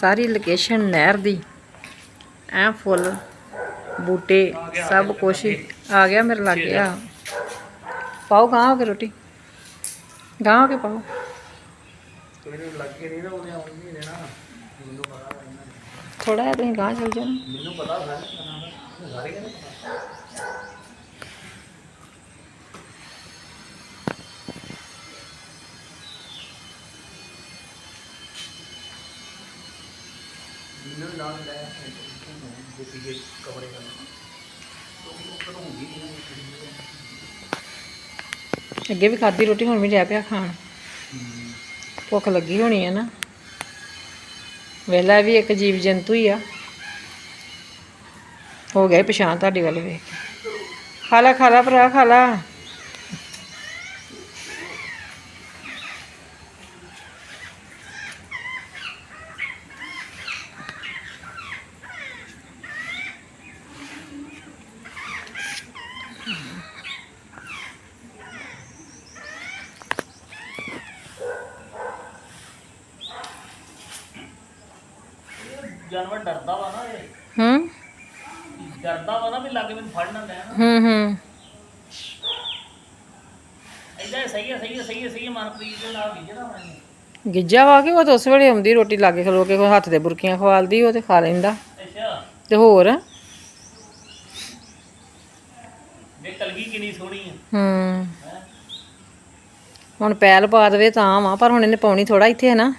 ਸਾਰੀ location ਨਹਿਰ ਦੀ। ਐ ਫੁੱਲ, ਬੂਟੇ, ਸਭ ਕੁਛ ਆ ਗਿਆ ਮੇਰੇ ਲਾਗੇ, ਆ। ਪਾਓ ਗਾਂ ਹੋ ਕੇ ਰੋਟੀ। ਗਾਂ ਹੋ ਕੇ ਪਾਓ। ਤੈਨੂੰ ਥੋੜਾ ਜਿਹਾ ਤੁਸੀਂ ਗਾਂ ਚਲ ਜਾਓ ਮੈਨੂੰ ਪਤਾ ਸਾਰੇ ਮੈਨੂੰ ਨਾਲ ਲੈ ਗੋਪੀ ਦੇ ਕਮਰੇ ਦਾ ਉਹ ਕਦੋਂ ਹੁੰਦੀ ਨਹੀਂ ਅੱਗੇ ਵੀ ਖਾਦੀ ਰੋਟੀ ਹੁਣ ਵੀ ਜਾ ਪਿਆ ਖਾਣ। ਭੁੱਖ ਲੱਗੀ ਹੋਣੀ ਹੈ ਨਾ। ਵੇਲਾ ਵੀ ਇੱਕ ਜੀਵ ਜੰਤੂ ਹੀ ਆ। ਹੋ ਗਿਆ ਪਛਾਣ ਤੁਹਾਡੀ ਵੱਲ ਵੇਖ ਕੇ। ਖਾ ਲਾ ਖਾ ਲਾ ਭਰਾ ਖਾ ਜਾਨਵਰ ਡਰਦਾ ਵਾ ਨਾ ਇਹ। ਹੂੰ। ਡਰਦਾ ਵਾ ਨਾ ਵੀ ਲੱਗ ਮੈਨੂੰ ਫੜ ਨਾ ਲੈਣ। ਹੂੰ ਹੂੰ। ਐਦਾਂ ਸਹੀ ਹੈ ਸਹੀ ਹੈ ਸਹੀ ਹੈ ਸਹੀ ਹੈ ਮਨਪ੍ਰੀਤ ਦੇ ਨਾਲ ਵਿਜੜਾ ਮੈਂ ਗਿੱਜਾ ਵਾ ਕੇ ਉਹ ਤਾਂ ਉਸ ਵੇਲੇ ਆਉਂਦੀ ਰੋਟੀ ਲਾਗੇ ਖਲੋ ਕੇ ਕੋਈ ਹੱਥ ਦੇ ਬੁਰਕੀਆਂ ਖਵਾਲਦੀ ਉਹ ਤੇ ਖਾ ਲੈਂਦਾ। ਅੱਛਾ। ਤੇ ਹੋਰ? ਦੇ ਕਲਗੀ ਕਿੰਨੀ ਸੋਹਣੀ ਹੈ ਹੂੰ। ਹੈਂ? ਹੁਣ ਪੈਲ ਪਾ ਦੇਵੇ ਤਾਂ ਵਾ ਪਰ ਹੁਣ ਇਹਨੇ ਪਾਉਣੀ ਥੋੜਾ ਇੱਥੇ ਹੈ ਨਾ?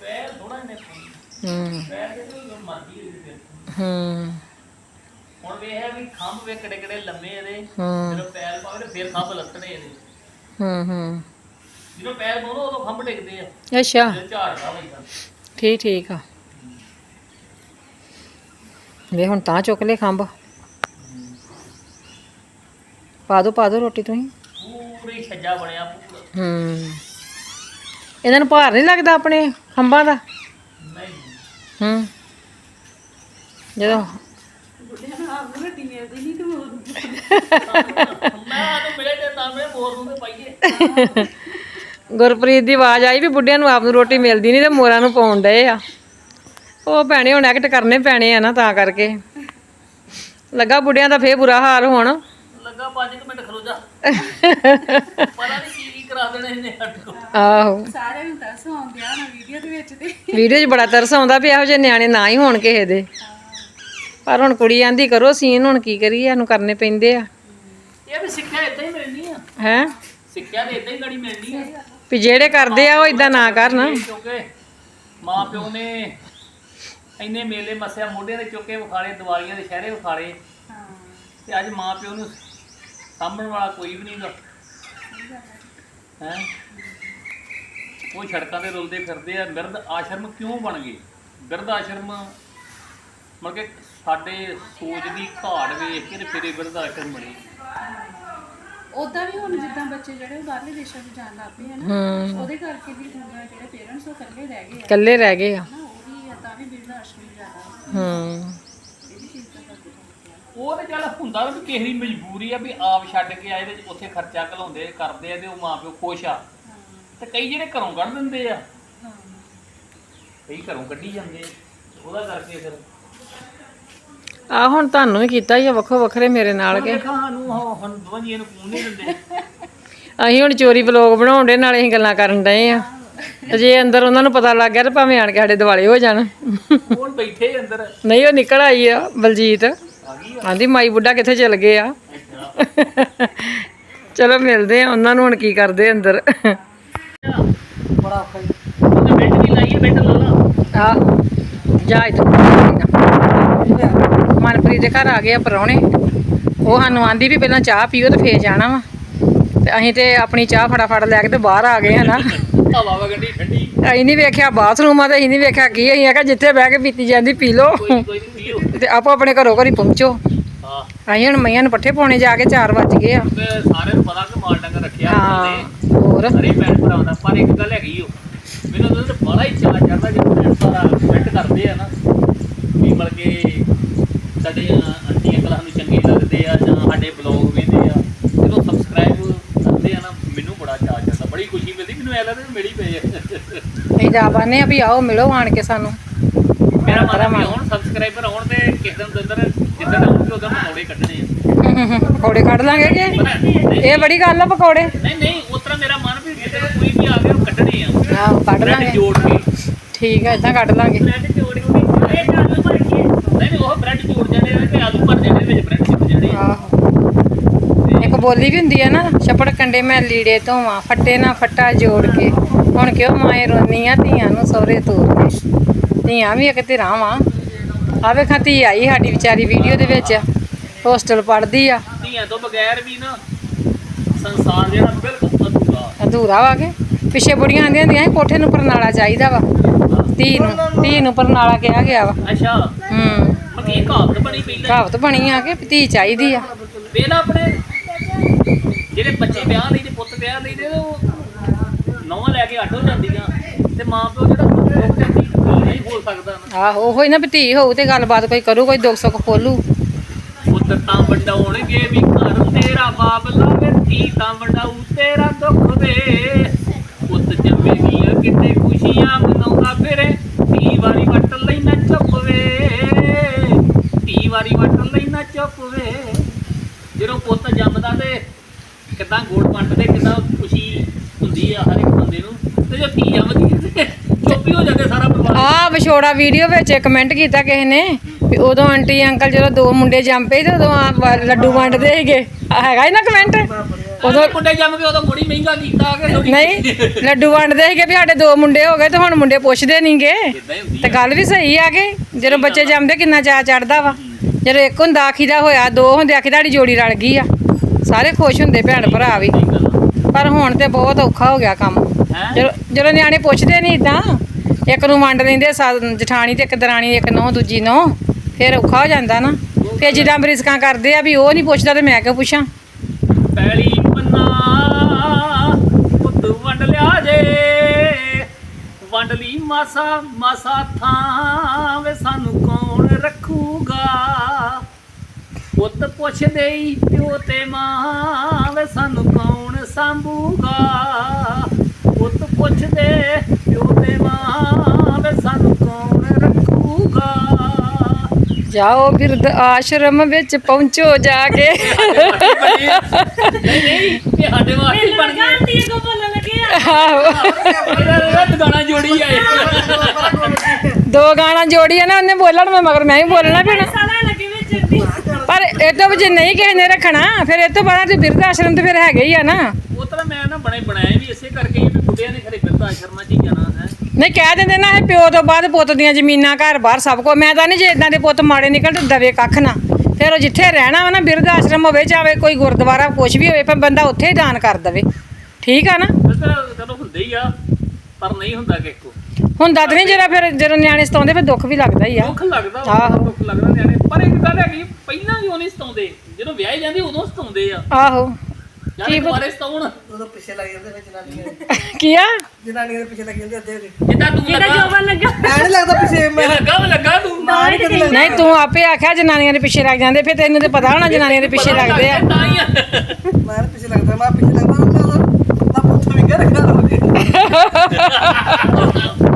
ਪੈਰ ਥੋੜਾ ਜਿਹਾ ਨੇ ਹੂੰ। ਪੈਰ ਦੇ ਤੋਂ ਮਰਦੀ ਹੈ ਫਿਰ ਹੂੰ। ਹੁਣ ਵੇਖਿਆ ਵੀ ਖੰਭ ਵੇ ਕਿੜੇ ਕਿੜੇ ਲੰਮੇ ਇਹਦੇ। ਹੂੰ। ਜਦੋਂ ਪੈਰ ਪਾਵੇ ਤੇ ਫਿਰ ਖੰਭ ਲੱਥਣੇ ਇਹਦੇ। ਹੂੰ ਹੂੰ। ਜਦੋਂ ਪੈਰ ਪਾਉਣੋ ਉਦੋਂ ਖੰਭ ਟਿਕਦੇ ਆ। ਅੱਛਾ। ਝਾੜਦਾ ਠੀਕ ਠੀਕ ਆ। ਵੇ ਹੁਣ ਤਾਂ ਚੁੱਕ ਲੈ ਖੰਭ। ਪਾ ਦੋ ਪਾ ਦੋ ਰੋਟੀ ਤੁਸੀਂ। ਪੂਰੀ ਛੱਜਾ ਬਣਿਆ ਪੂਰਾ। ਹੂੰ। ਇਹਨਾਂ ਨੂੰ ਭਾਰ ਨਹੀਂ ਲੱਗਦਾ ਆਪਣੇ ਖੰਭਾਂ ਦਾ? ਨਹੀਂ ਹੂੰ। ਜਦੋਂ ਮੈਂ ਆਨੂੰ ਮਿਲੇ ਤੇ ਤਾਂ ਮੈਂ ਮੋਰ ਨੂੰ ਤੇ ਪਾਈਏ ਗੁਰਪ੍ਰੀਤ ਦੀ ਆਵਾਜ਼ ਆਈ ਵੀ ਬੁੱਢਿਆਂ ਨੂੰ ਆਪ ਨੂੰ ਰੋਟੀ ਮਿਲਦੀ ਨਹੀਂ ਤੇ ਮੋਰਾਂ ਨੂੰ ਪਾਉਣ ਡਏ ਆ। ਉਹ ਭੈਣੇ ਹੁਣ ਐਕਟ ਕਰਨੇ ਪੈਣੇ ਆ ਨਾ ਤਾਂ ਕਰਕੇ। ਲੱਗਾ ਬੁੱਢਿਆਂ ਦਾ ਫੇਰ ਬੁਰਾ ਹਾਲ ਹੋਣ। ਲੱਗਾ 5 ਮਿੰਟ ਖਲੋ ਜਾ ਪਤਾ ਨਹੀਂ ਕਰਾ ਦੇਣਾ ਇਹਨੇ ਹੱਟੋ ਆਹੋ। ਸਾਰਿਆਂ ਨੂੰ ਦੱਸ ਆਉਂਦਿਆ ਨਾ ਵੀਡੀਓ ਦੇ ਵਿੱਚ ਤੇ। ਵੀਡੀਓ 'ਚ ਬੜਾ ਤਰਸ ਆਉਂਦਾ ਵੀ ਇਹੋ ਜਿਹੇ ਨਿਆਣੇ ਨਾ ਹੀ ਹੋਣ ਕਿਸੇ ਦੇ। ਪਰ ਹੁਣ ਕੁੜੀ ਆਂਦੀ ਕਰੋ ਸੀਨ ਹੁਣ ਕੀ ਕਰੀਏ? ਸਾਨੂੰ ਕਰਨੇ ਪੈਂਦੇ ਆ। ਇਹ ਵੀ ਸਿੱਖਿਆ ਇਦਾਂ ਹੀ ਮਿਲਣੀ ਆ। ਹੈ? ਸਿੱਖਿਆ ਤੇ ਇਦਾਂ ਹੀ ਗੜੀ ਮਿਲਣੀ ਆ। ਵੀ ਜਿਹੜੇ ਕਰਦੇ ਆ ਉਹ ਇਦਾਂ ਨਾ ਕਰਨ। ਕਿਉਂਕਿ ਮਾਂ ਪਿਓ ਨੇ ਇੰਨੇ ਮੇਲੇ ਮੱਸਿਆ ਮੋਢਿਆਂ ਦੇ ਚੁੱਕੇ ਵਿਖਾਲੇ ਦੀਵਾਲੀਆਂ ਦੇ ਸ਼ਹਿਰੇ ਵਿਖਾਲੇ। ਤੇ ਅੱਜ ਮਾਂ ਪਿਓ ਨੂੰ ਸਾਂਭਣ ਵਾਲਾ ਕੋਈ ਵੀ ਨਹੀਂਗਾ ਹੈ? ਉਹ ਸੜਕਾਂ ਤੇ ਰੁਲਦੇ ਫਿਰਦੇ ਆ ਬਿਰਧ ਆਸ਼ਰਮ ਕਿਉਂ ਬਣ ਗਏ? ਬਿਰਧ ਆਸ਼ਰਮ ਮਤਲਬ ਕਿ ਸਾਡੇ ਸੋਚ ਦੀ ਘਾਟ ਵੇਖ ਕੇ ਤੇ ਫਿਰ ਇਹ ਬਿਰਧ ਆਸ਼ਰਮ ਬਣੇ। ਉਦਾਂ ਵੀ ਹੁਣ ਜਿੱਦਾਂ ਬੱਚੇ ਜਿਹੜੇ ਬਾਹਰਲੇ ਦੇਸ਼ਾਂ 'ਚ ਜਾਣ ਲੱਗ ਪਏ ਹਨ ਉਹਦੇ ਕਰਕੇ ਵੀ ਹੁਣ ਜਿਹੜੇ ਪੇਰੈਂਟਸ ਉਹ ਇਕੱਲੇ ਰਹਿ ਗਏ ਆ। ਇਕੱਲੇ ਰਹਿ ਗਏ ਆ। ਨਾ ਉਹ ਵੀ ਤਾਂ ਵੀ ਬਿਰਧ ਆਸ਼ਰਮ ਜ਼ਿਆਦਾ। ਹੂੰ ਇਹ ਵੀ ਚੀਜ਼ ਦਾ ਫ਼ਰਕ ਹੈ ਉਹ ਤੇ ਚੱਲ ਹੁੰਦਾ ਵੀ ਕਿਸੇ ਦੀ ਮਜਬੂਰੀ ਆ ਵੀ ਆਪ ਛੱਡ ਕੇ ਆਏ ਤੇ ਉੱਥੇ ਖਰਚਾ ਘਲਾਉਂਦੇ ਕਰਦੇ ਆ ਤੇ ਉਹ ਮਾਂ ਪਿਓ ਖੁਸ਼ ਆ। ਤੇ ਕਈ ਜਿਹੜੇ ਘਰੋਂ ਕੱਢ ਦਿੰਦੇ ਆ। ਹਾਂ ਕਈ ਘਰੋਂ ਕੱਢੀ ਜਾਂਦੇ ਆ। ਉਹਦਾ ਕਰਕੇ ਫਿਰ ਆ ਹੁਣ ਤੁਹਾਨੂੰ ਵੀ ਕੀਤਾ ਹੀ ਆ ਵੱਖੋ ਵੱਖਰੇ ਮੇਰੇ ਨਾਲ ਕੇ। ਦੇਖਾਂ ਸਾਨੂੰ ਉਹ ਹੁਣ ਦੋਵਾਂ ਜੀਆਂ ਨੂੰ ਕੂਨ ਨਹੀਂ ਦਿੰਦੇ। ਅਸੀਂ ਹੁਣ ਚੋਰੀ ਵਲੋਗ ਬਣਾਉਂਦੇ ਨਾਲੇ ਅਸੀਂ ਗੱਲਾਂ ਕਰਨ ਡਏ ਆ। ਤੇ ਜੇ ਅੰਦਰ ਉਹਨਾਂ ਨੂੰ ਪਤਾ ਲੱਗ ਗਿਆ ਤੇ ਭਾਵੇਂ ਆਣ ਕੇ ਸਾਡੇ ਦਿਵਾਲੇ ਹੋ ਜਾਣ। ਹੁਣ ਬੈਠੇ ਅੰਦਰ? ਨਹੀਂ ਉਹ ਨਿਕਲ ਆਈ ਆ ਬਲਜੀਤ। ਆਂਦੀ ਮਾਈ ਬੁੱਢਾ ਕਿੱਥੇ ਚਲ ਗਏ ਆ? ਚਲੋ ਮਿਲਦੇ ਆ, ਉਹਨਾਂ ਨੂੰ ਹੁਣ ਕੀ ਕਰਦੇ ਅੰਦਰ? ਬੜਾ ਔਖਾ ਬੈੱਡ ਵੀ ਲਾਈਏ ਬੈੱਡ ਲਾ ਲਾ ਆ, ਜਾ ਇੱਥੋਂ। ਮਨਪ੍ਰੀਤ ਦੇ ਘਰ ਆ ਗਏ ਆ ਪਰੌਣੇ ਉਹ ਸਾਨੂੰ ਆਂਦੀ ਵੀ ਪਹਿਲਾਂ ਚਾਹ ਪੀਓ ਤੇ ਫੇਰ ਜਾਣਾ ਵਾ। ਤੇ ਅਸੀਂ ਤੇ ਆਪਣੀ ਚਾਹ ਫਟਾਫਟ ਲੈ ਕੇ ਤੇ ਬਾਹਰ ਆ ਗਏ ਹਨਾ ਹਵਾ ਵਾ ਠੰਡੀ ਅਸੀਂ ਨਹੀਂ ਵੇਖਿਆ ਬਾਥਰੂਮ ਆ ਤੇ, ਅਸੀਂ ਨਹੀਂ ਵੇਖਿਆ ਕੀ, ਅਸੀਂ ਆਖਿਆ ਜਿੱਥੇ ਬਹਿ ਕੇ ਪੀਤੀ ਜਾਂਦੀ ਪੀ ਲਓ। ਤੇ ਆਪੋ ਆਪਣੇ ਘਰੋਂ ਘਰੀ ਪਹੁੰਚੋ। ਅਸੀਂ ਹੁਣ ਮਈਆਂ ਨੂੰ ਪੱਠੇ ਪਾਉਣੇ ਜਾ ਕੇ 4 ਵੱਜ ਗਏ ਆ। ਤੇ ਸਾਰਿਆਂ ਨੂੰ ਪਤਾ ਕਿ ਮਾਲ ਡੰਗਰ ਰੱਖਿਆ ਹਾਂ ਹੋਰ? ਸਾਰੇ ਭੈਣ ਭਰਾ ਦਾ ਪਰ ਇੱਕ ਗੱਲ ਹੈਗੀ ਓ ਮੈਨੂੰ ਤਾਂ ਬੜਾ ਹੀ ਚਾਅ ਚੜਦਾ ਜਦੋਂ ਭੈਣ ਭਰਾ ਕਮੈਂਟ ਕਰਦੇ ਆ ਨਾ। ਵੀ ਮਤਲਬ ਕਿ ਸਾਡੇ ਆਂਟੀਆਂ ਕਲਾਂ ਨੂੰ ਚੰਗੇ ਲੱਗਦੇ ਆ ਜਾਂ ਸਾਡੇ ਬਲੌਗ ਵੇਖਦੇ ਆ ਜਦੋਂ ਸਬਸਕ੍ਰਾਈਬ ਕਰਦੇ ਆ ਨਾ ਮੈਨੂੰ ਬੜਾ ਚਾਅ ਚੜਦਾ ਬੜੀ ਖੁਸ਼ੀ ਮਿਲਦੀ ਮੈਨੂੰ ਐ ਲੱਗਦਾ ਵੀ ਮਿਲ ਹੀ ਪਏ ਆ ਜਾ ਪਾਨੇ ਆ ਵੀ ਆਓ ਮਿਲੋ ਆਣ ਕੇ ਸਾਨੂੰ। ਮੇਰਾ ਮਨ ਆ ਵੀ ਹੁਣ ਸਬਸਕ੍ਰਾਈਬਰ ਆਉਣ ਤੇ ਕਿਸ ਦਿਨ ਦਿੰਦਰ ਜਿੱਦਣ ਆਉਣਗੇ ਉਦੋਂ ਪਕੌੜੇ ਕੱਢਣੇ ਆ। ਪਕੌੜੇ ਕੱਢ ਲਾਂਗੇ ਕਿ? ਇਹ ਬੜੀ ਗੱਲ ਆ ਪਕੌੜੇ। ਨਹੀਂ ਨਹੀਂ ਉਸ ਤਰ੍ਹਾਂ ਮੇਰਾ ਮਨ ਵੀ ਜਿੱਦਣ ਕੋਈ ਵੀ ਆ ਗਿਆ ਉਹ ਕੱਢਣੇ ਆ। ਆਹੋ ਕੱਢ ਬ੍ਰੈਡ ਲਾਂਗੇ। ਜੋੜ ਕੇ। ਠੀਕ ਆ ਇਦਾਂ ਕੱਢ ਲਾਂਗੇ। ਬ੍ਰੈਡ ਜੋੜ ਕੇ ਇਹ ਆਲੂ ਭਰ ਕੇ ਨਹੀਂ ਨਹੀਂ ਉਹ ਬ੍ਰੈਡ ਜੋੜ ਜਾਣੇ ਆ ਤੇ ਆਲੂ ਭਰ ਜਾਣੇ ਵਿੱਚ ਬ੍ਰੈਡ ਚਿਪ ਜਾਣੇ ਆ। ਆਹੋ। ਇੱਕ ਬੋਲੀ ਵੀ ਹੁੰਦੀ ਆ ਨਾ ਛੱਪੜ ਕੰਡੇ ਮੈਂ ਲੀੜੇ ਧੋਵਾਂ ਫੱਟੇ ਨਾ ਫੱਟਾ ਜੋੜ ਕੇ। ਹੁਣ ਕਿਉਂ ਮਾਏ ਰੋਨੀਆਂ ਧੀਆਂ ਨੂੰ ਸਹੁਰੇ ਤੋਰ ਕੇ? ਧੀਆਂ ਵੀ ਇੱਕ ਧਿਰਾਂ ਵਾਂ। ਆ ਵੇਖਾਂ ਧੀ ਆਈ ਸਾਡੀ ਵਿਚਾਰੀ ਵੀਡੀਓ ਦੇ ਵਿੱਚ ਹੋਸਟਲ ਪੜ੍ਹਦੀ ਆ। ਧੀਆਂ ਤੋਂ ਬਗੈਰ ਵੀ ਨਾ ਸੰਸਾਰ ਜਿਹੜਾ ਬਿਲਕੁਲ ਅਧੂਰਾ। ਅਧੂਰਾ ਵਾ ਕੇ ਪਿੱਛੇ ਬੁੜੀਆਂ ਆਂਦੀਆਂ ਹੁੰਦੀਆਂ ਸੀ ਕੋਠੇ ਨੂੰ ਪਰਨਾਲਾ ਚਾਹੀਦਾ ਵਾ। ਧੀ ਨੂੰ ਧੀ ਨੂੰ ਪਰਨਾਲਾ ਕਿਹਾ ਗਿਆ ਵਾ। ਅੱਛਾ। ਹੂੰ। ਕਹਾਵਤ ਬਣੀ ਪਹਿਲਾਂ ਕਹਾਵਤ ਬਣੀ ਆ ਕਿ ਧੀ ਚਾਹੀਦੀ ਆ। ਪਹਿਲਾਂ ਆਪਣੇ ਜਿਹੜੇ ਬੱਚੇ ਵਿਆਹ ਲਈ ਤੇ ਪੁੱਤ ਵਿਆਹ ਲਈ ਤੇ ਉਹ ਨੌਵਾਂ ਲੈ ਕੇ ਅੱਡ ਹੋ ਜਾਂਦੀਆਂ ਤੇ ਮਾਂ ਪਿਓ ਜਿਹੜਾ ਰੁਕ ਜਾਂਦੀ ਨਹੀਂ ਬੋਲ ਸਕਦਾ ਨਾ। ਆਹੋ ਉਹੀ ਨਾ ਵੀ ਧੀ ਹੋਊ ਤੇ ਗੱਲਬਾਤ ਕੋਈ ਕਰੂ ਕੋਈ ਦੁੱਖ ਸੁੱਖ ਖੋਲੂ। ਪੁੱਤ ਤਾਂ ਵੰਡਾਉਣਗੇ ਵੀ ਘਰ ਤੇਰਾ ਬਾਪ ਲਾਵੇ ਧੀ ਤਾਂ ਵੰਡਾਊ ਤੇਰਾ ਦੁੱਖ ਦੇ ਪੁੱਤ ਜੰਮੇਗੀਆਂ ਕਿਤੇ ਖੁਸ਼ੀਆਂ ਮਨਾਉਂਦਾ ਫਿਰੇ ਧੀ ਵਾਰੀ ਵੱਟ ਲੈਣਾ ਚੁੱਪ ਵੇ। ਧੀ ਵਾਰੀ ਵੱਟ ਲੈਣਾ ਚੁੱਪ ਵੇ। ਜਦੋਂ ਪੁੱਤ ਜੰਮਦਾ ਤੇ ਕਿਦਾਂ ਗੋੜ ਵੰਡਦੇ ਕਿਦਾਂ ਖੁਸ਼ੀ ਹੁੰਦੀ ਆ ਹਰ ਇੱਕ ਬੰਦੇ ਨੂੰ ਤੇ ਜੇ ਧੀ ਜੰਮਦੀ ਹੈ ਤੇ ਚੁੱਪ ਹੀ ਹੋ ਜਾਂਦੇ ਸਾਰਾ ਪਰਿਵਾਰ ਆ ਵਿਛੋੜਾ ਵੀਡੀਓ ਵਿੱਚ ਕਮੈਂਟ ਕੀਤਾ ਕਿਸੇ ਨੇ ਵੀ ਉਦੋਂ ਆਂਟੀ ਅੰਕਲ ਜਦੋਂ ਦੋ ਮੁੰਡੇ ਜੰਮ ਪਏ ਤੇ ਉਦੋਂ ਆ ਵ- ਲੱਡੂ ਵੰਡਦੇ ਸੀਗੇ। ਆਹ ਹੈਗਾ ਹੀ ਨਾ ਕਮੈਂਟ ਉਦੋਂ ਮੁੰਡੇ ਜੰਮ ਕੇ ਉਦੋਂ ਬੜੀ ਮਹਿੰਗਾ ਕੀਤਾ ਕਿ ਥੋੜੀ ਨਹੀਂ ਲੱਡੂ ਵੰਡਦੇ ਸੀਗੇ ਵੀ ਸਾਡੇ ਦੋ ਮੁੰਡੇ ਹੋ ਗਏ ਤੇ ਹੁਣ ਮੁੰਡੇ ਪੁੱਛਦੇ ਨਹੀਂਗੇ ਇਦਾਂ ਹੀ ਹੁੰਦੀ ਤੇ ਗੱਲ ਵੀ ਸਹੀ ਆ ਕਿ ਜਦੋਂ ਬੱਚੇ ਜੰਮਦੇ ਕਿੰਨਾ ਚਾਅ ਚੜਦਾ ਵਾ। ਜਦੋਂ ਇੱਕ ਹੁੰਦਾ ਆਖੀ ਦਾ ਹੋਇਆ ਦੋ ਹੁੰਦੇ ਆਖੀ ਤੁਹਾਡੀ ਜੋੜੀ ਰਲ ਗਈ ਆ। ਸਾਰੇ ਖੁਸ਼ ਹੁੰਦੇ ਭੈਣ ਭਰਾ ਵੀ। ਪਰ ਹੁਣ ਤੇ ਬਹੁਤ ਔਖਾ ਹੋ ਗਿਆ ਕੰਮ। ਜਦੋਂ ਜਦੋਂ ਨਿਆਣੇ ਪੁੱਛਦੇ ਨਹੀਂ ਇਦਾਂ ਇੱਕ ਨੂੰ ਵੰਡ ਲੈਂਦੇ ਸਾ- ਜਠਾਣੀ ਤੇ ਇੱਕ ਦਰਾਣੀ, ਇੱਕ ਨੌ, ਦੂਜੀ ਨੌ। ਫਿਰ ਔਖਾ ਹੋ ਜਾਂਦਾ ਨਾ। ਫਿਰ ਜਿੱਦਾਂ ਬਰਿਸਕਾਂ ਕਰਦੇ ਆ ਵੀ ਉਹ ਨਹੀਂ ਪੁੱਛਦਾ ਤੇ ਮੈਂ ਕਿਉਂ ਪੁੱਛਾਂ? ਪੈਲੀ ਪੰਨਾ ਪੁੱਤ ਵੰਡ ਲਿਆ ਜੇ। ਵੰਡ ਲਈ ਮਾਸਾ ਮਾਸਾ ਥਾਂ ਵੇ ਸਾਨੂੰ ਕੌਣ ਰੱਖੂਗਾ? ਪੁੱਤ ਪੁੱਛਦੇ ਈ ਪਿਓ ਤੇ ਮਾਂ ਵੇ ਸਾਨੂੰ ਕੌਣ ਸੰਭੂਗਾ? ਪੁੱਤ ਪੁੱਛਦੇ ਪਿਓ ਤੇ ਮਾਂ ਵੇ ਸਾਨੂੰ ਕੌਣ ਰੱਖੂਗਾ? ਜਾਓ ਬਿਰਧ ਆਸ਼ਰਮ ਵਿੱਚ ਪਹੁੰਚੋ ਜਾ ਕੇ। ਨਹੀਂ ਨਹੀਂ ਇਹ ਸਾਡੇ ਵਾਸਤੇ ਹੀ ਬਣ ਗਿਆ। ਤੀ ਕੋ ਬੋਲਣ ਲੱਗੇ ਆ। ਆਹੋ। ਰੱਦ ਗਾਣਾ ਜੋੜੀ ਆਏ ਦੋ ਗਾਣਾ ਜੋੜੀ ਆ ਨਾ ਉਹਨੇ ਬੋਲਣ ਮੈਂ ਮਗਰ ਮੈਂ ਵੀ ਬੋਲਣਾ ਪੈਣਾ ਸਾਰਾ ਲੱਗੇ ਵਿੱਚ ਦੀ ਪਰ ਇਹ ਤੋਂ ਵੀ ਜੇ ਨਹੀਂ ਕਿਸੇ ਨੇ ਰੱਖਣਾ ਫਿਰ ਇਹ ਤੋਂ ਬਾਅਦ ਤੇ ਬਿਰਧ ਆਸ਼ਰਮ ਤੇ ਫਿਰ ਹੈਗੇ ਹੀ ਆ ਨਾ। ਉਹ ਤਰ੍ਹਾਂ ਮੈਂ ਨਾ ਬਣੇ ਬਣਾਏ ਵੀ ਇਸੇ ਕਰਕੇ ਹੀ ਵੀ ਬੁੱਢਿਆਂ ਨੇ ਖਰੇ ਬਿਰਧ ਆਸ਼ਰਮਾਂ 'ਚ ਹੀ ਜਾਣਾ ਹੈ। ਨਹੀਂ ਕਹਿ ਦਿੰਦੇ ਨਾ ਇਹ ਪਿਓ ਤੋਂ ਬਾਅਦ ਪੁੱਤ ਦੀਆਂ ਜ਼ਮੀਨਾਂ ਘਰ ਬਾਹਰ ਸਭ ਕੋ ਮੈਂ ਤਾਂ ਨਹੀਂ ਜੇ ਇਦਾਂ ਦੇ ਪੁੱਤ ਮਾੜੇ ਨਿਕਲ ਤੇ ਦਵੇ ਕੱਖ ਨਾ। ਫਿਰ ਉਹ ਜਿੱਥੇ ਰਹਿਣਾ ਵਾ ਨਾ ਬਿਰਧ ਆਸ਼ਰਮ ਹੋਵੇ ਚਾਵੇ ਕੋਈ ਗੁਰਦੁਆਰਾ ਕੁਛ ਵੀ ਹੋਵੇ ਪਰ ਬੰਦਾ ਉੱਥੇ ਹੀ ਦਾਨ ਕਰ ਦਵੇ। ਠੀਕ ਆ ਨਾ? ਫਿਰ ਤਾਂ ਚਲੋ ਹੁੰਦੇ ਹੀ ਆ ਪਰ ਨਹੀਂ ਹੁੰਦਾ ਕਿਸੇ ਕੋ ਤਾਂ ਨਹੀਂ ਜਿਹੜਾ ਫਿਰ ਜਦੋਂ ਨਿਆਣੇ ਸਤਾਉਂਦੇ ਫਿਰ ਦੁੱਖ ਵੀ ਲੱਗਦਾ ਹੀ ਆ। ਦੁੱਖ ਲੱਗਦਾ ਵਾ, ਆਹੋ। ਦੁੱਖ ਲੱਗਦਾ ਨਿਆਣੇ। ਪਰ ਇੱਕ ਗੱਲ ਹੈਗੀ ਪਹਿਲਾਂ ਕਿਉਂ ਨਹੀਂ ਸਤਾਉਂਦੇ ਜਦੋਂ ਵਿਆਹੇ ਜਾਂਦੇ ਉਦੋਂ ਸਤਾਉਂਦੇ ਆ। ਆਹੋ। ਜਾਂ ਕੀ ਪਤਾ- ਸਤਾਉਣ। ਉਦੋਂ ਪਿੱਛੇ ਲੱਗ ਜਾਂਦੇ ਵਿੱਚ ਜਨਾਨੀਆਂ ਕੀ ਆ? ਜਨਾਨੀਆਂ ਦੇ ਪਿੱਛੇ ਲੱਗ ਜਾਂਦੇ ਅੱਧੇ ਦੇ ਜਿੱਦਾਂ ਤੂੰ ਇਹਦਾ ਲੱਗਾ। ਜੋਬਨ ਲੱਗਾ। ਨਹੀਂ ਲੱਗਦਾ ਪਿੱਛੇ ਮੈਂ ਇਹ ਲੱਗਾ ਵਾ ਲੱਗਾ ਤੂੰ। ਨਹੀਂ ਕਦੇ ਲੱਗਦਾ ਨਹੀਂ ਤੂੰ ਆਪੇ ਆਖਿਆ ਜਨਾਨੀਆਂ ਦੇ ਪਿੱਛੇ ਲੱਗ ਜਾਂਦੇ ਫਿਰ ਤੈਨੂੰ ਤੇ ਪਤਾ ਹੋਣਾ ਜਨਾਨੀਆਂ ਦੇ ਪਿੱਛੇ ਪਤਾ ਲੱਗਦੇ ਆ। ਲੱਗਦਾ ਤਾਂ ਹੀ ਆ। ਮੈਂ ਨੀ ਪਿੱਛੇ ਲੱਗਦਾ ਮੈਂ ਪਿੱਛੇ ਲੱਗਦਾ ਮੈਂ ਤਾਂ ਪੁੱਤ ਵੀ ਕਰ ਹੋ ਗਿਆ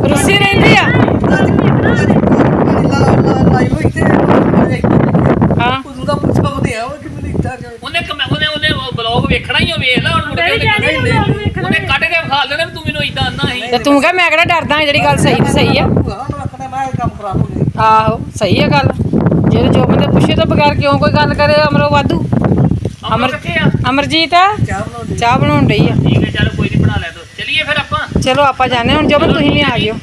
ਰੁੱਸੀ ਰਹਿੰਦੀ ਆ। ਲਾਈ ਹੋਈ ਤੇ ਹਾਂ ਉਦੋਂ ਦਾ ਪੁੱਛਾ ਉਹਦੇ ਆ ਉਹ ਕਿ ਮੈਨੂੰ ਇੱਦਾਂ ਕਿਉਂ ਉਹਨੇ ਕਮੈ ਉਹਨੇ ਉਹਨੇ ਬਲੌਗ ਵੇਖਣਾ ਹੀ ਆ ਵੇਖ ਲੈ ਹੁਣ ਮੁੜ ਕੇ ਡੈਡੀ ਉਹਨੇ- ਕਹਿੰਦੇ ਲੋਕ ਵੇਖਣਾ ਉਹਨੇ ਕੱਢ ਕੇ ਵਿਖਾ ਦੇਣਾ ਵੀ ਤੂੰ ਮੈਨੂੰ ਇਦਾਂ ਆਨਾ ਸੀ ਤੇ ਤੂੰ ਕਹ ਮੈਂ ਕਿਹੜਾ ਡਰਦਾ ਜਿਹੜੀ ਗੱਲ ਸਹੀ ਤੇ ਸਹੀ ਆ? ਆਹੋ ਸਹੀ ਆ ਗੱਲ। ਜਿਹੜੇ ਜੋ ਬੰਦੇ ਪੁੱਛੇ ਤੋਂ ਬਗੈਰ ਕਿਉਂ ਕੋਈ ਗੱਲ ਕਰੇ ਅਮਰੋ ਵਾਧੂ? ਅਮਰ ਅਮਰਜੀਤ ਚਾਹ ਬਣਾਉਣ ਡਈ ਆ। ਠੀਕ ਹੈ ਚੱਲ ਕੋਈ ਨਹੀਂ ਬਣਾ ਲੈ ਤੋ। ਚਲਿਏ ਫਿਰ ਆਪਾਂ। ਚਲੋ ਆਪਾਂ ਜਾਣੇ ਹੁਣ ਜੋ ਤੁਸੀਂ ਵੀ ਆ ਜਿਓ।